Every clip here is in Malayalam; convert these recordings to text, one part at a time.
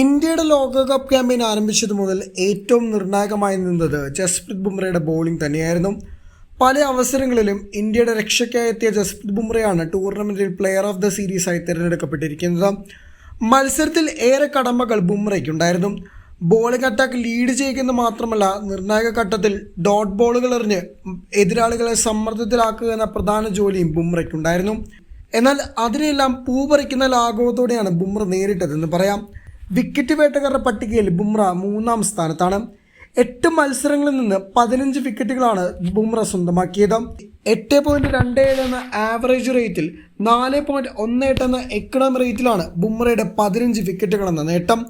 ഇന്ത്യയുടെ ലോകകപ്പ് ക്യാമ്പയിൻ ആരംഭിച്ചതു മുതൽ ഏറ്റവും നിർണായകമായി നിന്നത് ജസ്പ്രീത് ബുംറയുടെ ബോളിംഗ് തന്നെയായിരുന്നു. പല അവസരങ്ങളിലും ഇന്ത്യയുടെ രക്ഷയ്ക്കായി എത്തിയ ജസ്പ്രീത് ബുംറയാണ് ടൂർണമെന്റിൽ പ്ലെയർ ഓഫ് ദ സീരീസായി തിരഞ്ഞെടുക്കപ്പെട്ടിരിക്കുന്നത്. മത്സരത്തിൽ ഏറെ കടമകൾ ബുംറയ്ക്കുണ്ടായിരുന്നു. ബോളിംഗ് അറ്റാക്ക് ലീഡ് ചെയ്യുന്നത് മാത്രമല്ല നിർണായക ഘട്ടത്തിൽ ഡോട്ട് ബോളുകൾ എറിഞ്ഞ് എതിരാളികളെ സമ്മർദ്ദത്തിലാക്കുക എന്ന പ്രധാന ജോലിയും ബുംറയ്ക്കുണ്ടായിരുന്നു. എന്നാൽ അതിനെല്ലാം പൂപറിക്കുന്ന ലാഘവത്തോടെയാണ് ബുംറ നേരിട്ടതെന്ന് പറയാം. വിക്കറ്റ് വേട്ടക്കാരുടെ പട്ടികയിൽ ബുംറ മൂന്നാം സ്ഥാനത്താണ്. എട്ട് മത്സരങ്ങളിൽ നിന്ന് പതിനഞ്ച് വിക്കറ്റുകളാണ് ബുംറ സ്വന്തമാക്കിയത്. എട്ട് പോയിന്റ് രണ്ട് ഏഴ് എന്ന ആവറേജ് റേറ്റിൽ നാല് പോയിന്റ് ഒന്ന് എട്ട് എന്ന എക്കണോമി റേറ്റിലാണ് ബുംറയുടെ പതിനഞ്ച് വിക്കറ്റുകൾ എന്ന നേട്ടം.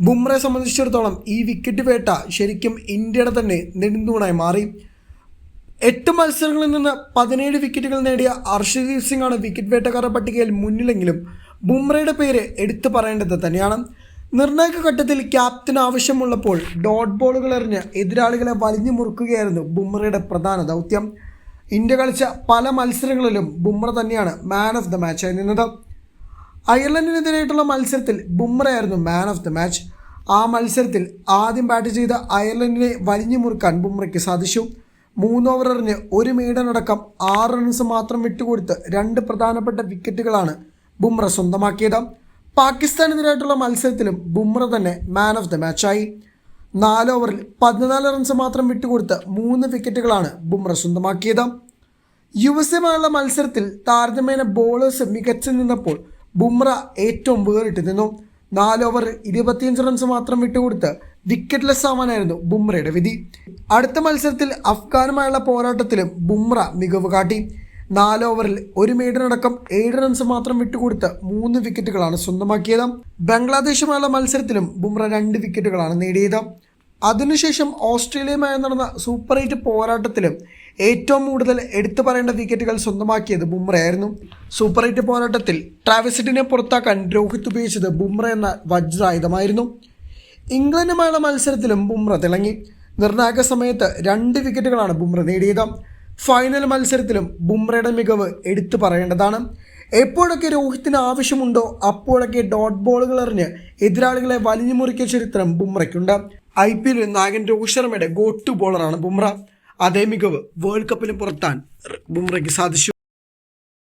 ബുംറയെ സംബന്ധിച്ചിടത്തോളം ഈ വിക്കറ്റ് വേട്ട ശരിക്കും ഇന്ത്യയുടെ തന്നെ നെടുന്തൂണായി മാറി. എട്ട് മത്സരങ്ങളിൽ നിന്ന് പതിനേഴ് വിക്കറ്റുകൾ നേടിയ അർഷദീപ് ആണ് വിക്കറ്റ് വേട്ടക്കാരുടെ പട്ടികയിൽ മുന്നിലെങ്കിലും ബുംറയുടെ പേര് എടുത്തു പറയേണ്ടത് തന്നെയാണ്. നിർണായക ഘട്ടത്തിൽ ക്യാപ്റ്റൻ ആവശ്യമുള്ളപ്പോൾ ഡോട്ട് ബോളുകൾ എറിഞ്ഞ് എതിരാളികളെ വലിഞ്ഞു മുറുക്കുകയായിരുന്നു ബുംറയുടെ പ്രധാന ദൗത്യം. ഇന്ത്യ കളിച്ച പല മത്സരങ്ങളിലും ബുംറ തന്നെയാണ് മാൻ ഓഫ് ദ ആയി നിന്നത്. അയർലൻഡിനെതിരായിട്ടുള്ള മത്സരത്തിൽ ബുംറയായിരുന്നു മാൻ ഓഫ് ദ മാച്ച് ആ മത്സരത്തിൽ ആദ്യം ബാറ്റ് ചെയ്ത അയർലൻഡിനെ വലിഞ്ഞു മുറുക്കാൻ ബുംറയ്ക്ക് സാധിച്ചു. മൂന്ന് ഓവർ എറിഞ്ഞ് ഒരു മീഡനടക്കം ആറ് റൺസ് മാത്രം വിട്ടുകൊടുത്ത് രണ്ട് പ്രധാനപ്പെട്ട വിക്കറ്റുകളാണ് ബുംറ സ്വന്തമാക്കിയത്. പാകിസ്ഥാനെതിരായിട്ടുള്ള മത്സരത്തിലും ബുംറ തന്നെ മാൻ ഓഫ് ദ മാച്ചായി നാല് ഓവറിൽ പതിനാല് റൺസ് മാത്രം വിട്ടുകൊടുത്ത് മൂന്ന് വിക്കറ്റുകളാണ് ബുംറ സ്വന്തമാക്കിയത്. യു എസ് എമായുള്ള മത്സരത്തിൽ താരതമ്യേന ബോളേഴ്സ് മികച്ചു നിന്നപ്പോൾ ബുംറ ഏറ്റവും വേറിട്ട് നിന്നു. നാല് ഓവറിൽ ഇരുപത്തിയഞ്ച് റൺസ് മാത്രം വിട്ടുകൊടുത്ത് വിക്കറ്റ്ലെസ് ആവാനായിരുന്നു ബുംറയുടെ വിധി. അടുത്ത മത്സരത്തിൽ അഫ്ഗാനുമായുള്ള പോരാട്ടത്തിലും ബുംറ മികവ് കാട്ടി. നാല് ഓവറിൽ ഒരു മെയ്ഡനടക്കം ഏഴ് റൺസ് മാത്രം വിട്ടുകൊടുത്ത് മൂന്ന് വിക്കറ്റുകളാണ് സ്വന്തമാക്കിയത്. ബംഗ്ലാദേശുമായുള്ള മത്സരത്തിലും ബുംറ രണ്ട് വിക്കറ്റുകളാണ് നേടിയത്. അതിനുശേഷം ഓസ്ട്രേലിയയുമായി നടന്ന സൂപ്പർ എയ്റ്റ് പോരാട്ടത്തിലും ഏറ്റവും കൂടുതൽ എടുത്തു പറയേണ്ട വിക്കറ്റുകൾ സ്വന്തമാക്കിയത് ബുംറയായിരുന്നു. സൂപ്പർ എയ്റ്റ് പോരാട്ടത്തിൽ ട്രാവിസിറ്റിനെ പുറത്താക്കാൻ രോഹിത് ഉപയോഗിച്ചത് ബുംറ എന്ന വജ്രായുധമായിരുന്നു. ഇംഗ്ലണ്ടുമായുള്ള മത്സരത്തിലും ബുംറ തിളങ്ങി. നിർണായക സമയത്ത് രണ്ട് വിക്കറ്റുകളാണ് ബുംറ നേടിയത്. ഫൈനൽ മത്സരത്തിലും ബുംറയുടെ മികവ് എടുത്തു പറയേണ്ടതാണ്. എപ്പോഴൊക്കെ രോഹിത്തിന് ആവശ്യമുണ്ടോ അപ്പോഴൊക്കെ ഡോട്ട് ബോളുകൾ എറിഞ്ഞ് എതിരാളികളെ വലിഞ്ഞു മുറിക്കിയ ചരിത്രം ബുംറയ്ക്കുണ്ട്. ഐ പി എല്ലിൽ നായകൻ രോഹിത് ശർമ്മയുടെ ഗോട്ടു ബോളറാണ് ബുംറ. അതേ മികവ് വേൾഡ് കപ്പിലും പുറത്താൻ ബുംറയ്ക്ക് സാധിച്ചു.